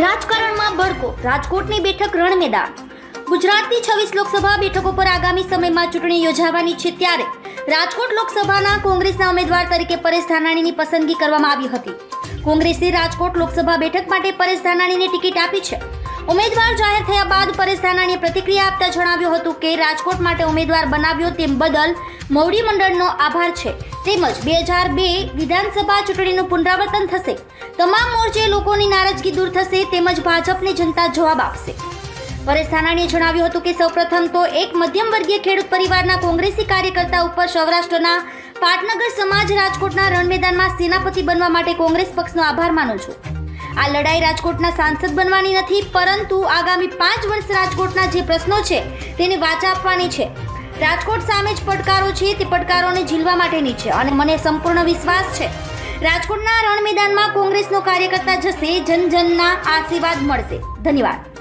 રાજકારણમાં ભડકો રાજકોટની બેઠક રણમેદાન ગુજરાતની છવ્વીસ લોકસભા બેઠકો પર આગામી સમયમાં ચૂંટણી યોજાવાની છે ત્યારે રાજકોટ લોકસભાના કોંગ્રેસના ઉમેદવાર તરીકે પરેશ ધાનાણીની પસંદગી કરવામાં આવી હતી. કોંગ્રેસે રાજકોટ લોકસભા બેઠક માટે પરેશ ધાનાણીને ટિકિટ આપી છે. ઉમેદવાર જાહેર થયા બાદ પરેશ ધાનાણીએ પ્રતિક્રિયા આપતા જણાવ્યું હતું કે રાજકોટ માટે ઉમેદવાર બનાવ્યો તેમ બદલ મોવડી મંડળનો આભાર છે. તેમજ બે હજાર બે વિધાનસભા ચૂંટણીનું પુનરાવર્તન થશે. તમામ મોરચે લોકોની નારાજગી દૂર થશે તેમજ ભાજપને જનતા જવાબ આપશે. પરેશ ધાનાણીએ જણાવ્યું હતું કે સૌપ્રથમ તો એક મધ્યમ વર્ગીય ખેડૂત પરિવારના કોંગ્રેસી કાર્યકર્તા ઉપર સૌરાષ્ટ્રના પાટનગર સમાજ રાજકોટના રણમેદાનમાં સેનાપતિ બનવા માટે કોંગ્રેસ પક્ષનો આભાર માનું છું. આ લડાઈ રાજકોટના સાંસદ બનવાની નથી, પરંતુ આગામી પાંચ વર્ષ રાજકોટના જે પ્રશ્નો છે, તેને વાચા આપવાની છે. રાજકોટ સામે જ પડકારો છે, તે પડકારોને ઝીલવા માટેની છે અને મને સંપૂર્ણ વિશ્વાસ છે. રાજકોટના રણ મેદાનમાં કોંગ્રેસનો કાર્યકર્તા જશે જનજનના આશીર્વાદ મળશે. ધન્યવાદ.